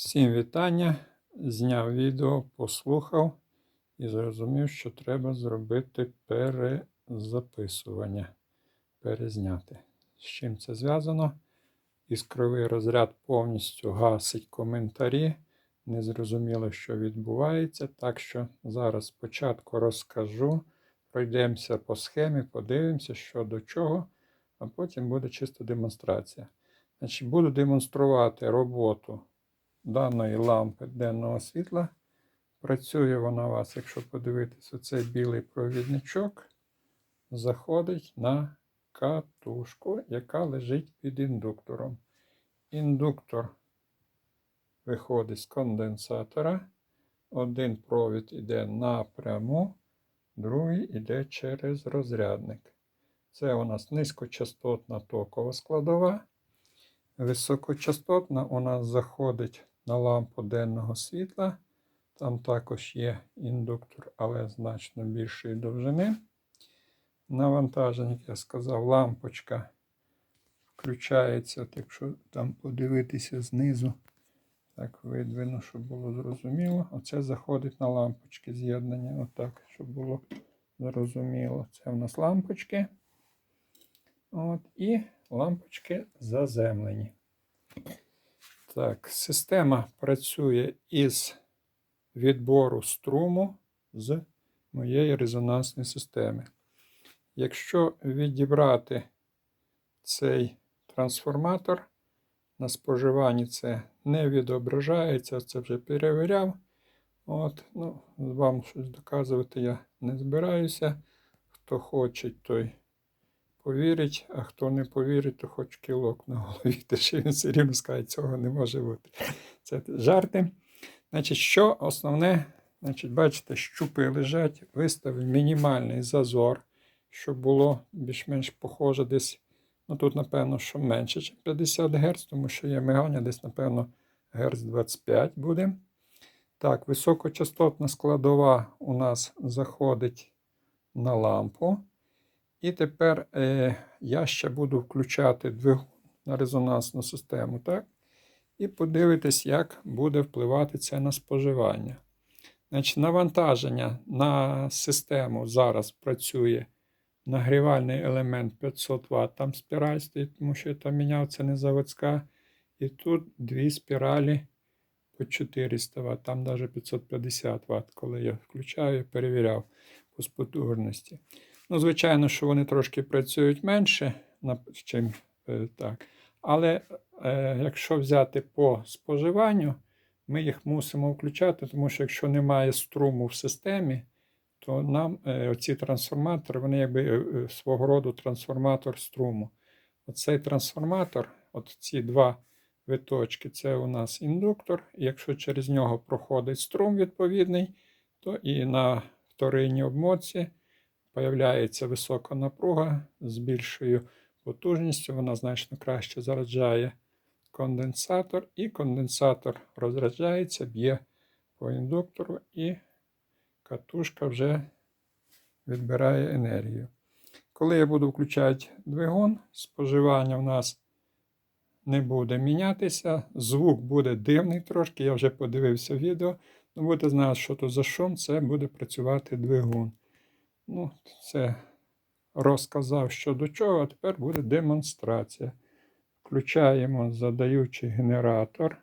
Всім вітання. Зняв відео, послухав і зрозумів, що треба зробити перезаписування, перезняти. З чим це зв'язано? Іскровий розряд повністю гасить коментарі. Не зрозуміло, що відбувається. Так що зараз спочатку розкажу, пройдемося по схемі, подивимося, що до чого, а потім буде чисто демонстрація. Значить, Буду демонструвати роботу даної лампи денного світла. Працює вона у вас, якщо подивитись, оцей білий провідничок заходить на катушку, яка лежить під індуктором. Індуктор виходить з конденсатора. Один провід йде напряму, другий йде через розрядник. Це у нас низькочастотна токова складова. Високочастотна у нас заходить на лампу денного світла. Там також є індуктор, але значно більшої довжини. Навантаження, як я сказав, лампочка включається, от якщо там подивитися знизу, так видвину, щоб було зрозуміло. Оце заходить на лампочки з'єднання. Отак, щоб було зрозуміло. Це в нас лампочки. От, І лампочки заземлені. Так, система працює із відбору струму з моєї резонансної системи. Якщо відібрати цей трансформатор, на споживанні це не відображається, це вже перевіряв. От, ну, Вам щось доказувати я не збираюся. Хто хоче, той повірить, а хто не повірить, то хоч кілок на голові. Те, він все рівно скаже, цього не може бути. Це жарти. Значить, що основне, значить, бачите, щупи лежать, виставив мінімальний зазор, щоб було більш-менш похоже десь. Ну тут, напевно, що менше, ніж 50 Гц, тому що є мигання, десь, напевно, Гц 25 буде. Так, високочастотна складова у нас заходить на лампу. І тепер е, я ще буду включати двигун на резонансну систему. так? І подивитись, як буде впливати це на споживання. Значить, Навантаження на систему зараз працює нагрівальний елемент 500 Вт. Там спіраль стоїть, тому що я там міняв, це не заводська. І тут дві спіралі по 400 Вт, там навіть 550 Вт, коли я включаю, перевіряв по спотужності. Ну, звичайно, що вони трошки працюють менше, чим е, так. Але е, якщо взяти по споживанню, ми їх мусимо включати, тому що якщо немає струму в системі, то нам е, оці трансформатори, вони якби е, е свого роду трансформатор струму. Оцей трансформатор, от ці два виточки, це у нас індуктор. І якщо через нього проходить струм відповідний, то і на вторинній обмотці появляється висока напруга з більшою потужністю, вона значно краще заряджає конденсатор, і конденсатор розряджається, б'є по індуктору, і катушка вже відбирає енергію. Коли я буду включати двигун, споживання в нас не буде мінятися, звук буде дивний трошки, я вже подивився відео. Ну, будете знати, що то за шум, це буде працювати двигун. Ну, Це розказав що до чого, а тепер буде демонстрація. Включаємо задаючий генератор.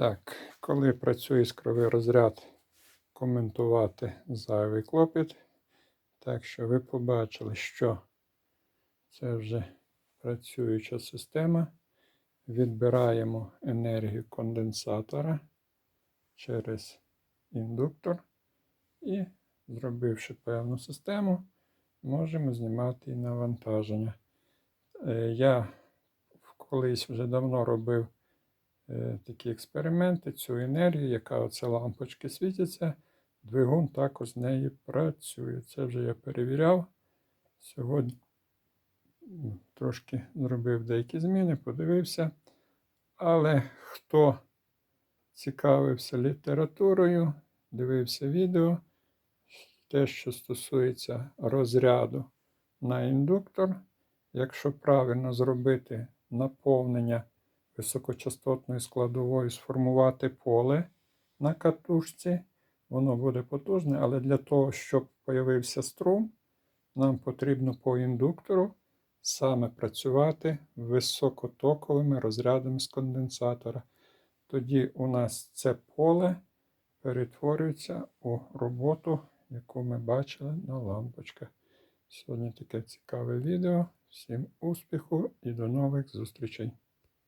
Так, коли працює іскровий розряд, коментувати зайвий клопіт. Так що ви побачили, що це вже працююча система. Відбираємо енергію конденсатора через індуктор і, зробивши певну систему, можемо знімати і навантаження. Е, Я колись вже давно робив такі експерименти, цю енергію, яка оце лампочки світяться, двигун також з неї працює. Це вже я перевіряв. Сьогодні трошки зробив деякі зміни, подивився. Але хто цікавився літературою, дивився відео, те, що стосується розряду на індуктор, якщо правильно зробити наповнення високочастотної складової, сформувати поле на катушці, воно буде потужне, але для того, щоб появився струм, нам потрібно по індуктору саме працювати високотоковими розрядами з конденсатора. Тоді у нас це поле перетворюється у роботу, яку ми бачили на лампочках. Сьогодні таке цікаве відео. Всім успіху і до нових зустрічей!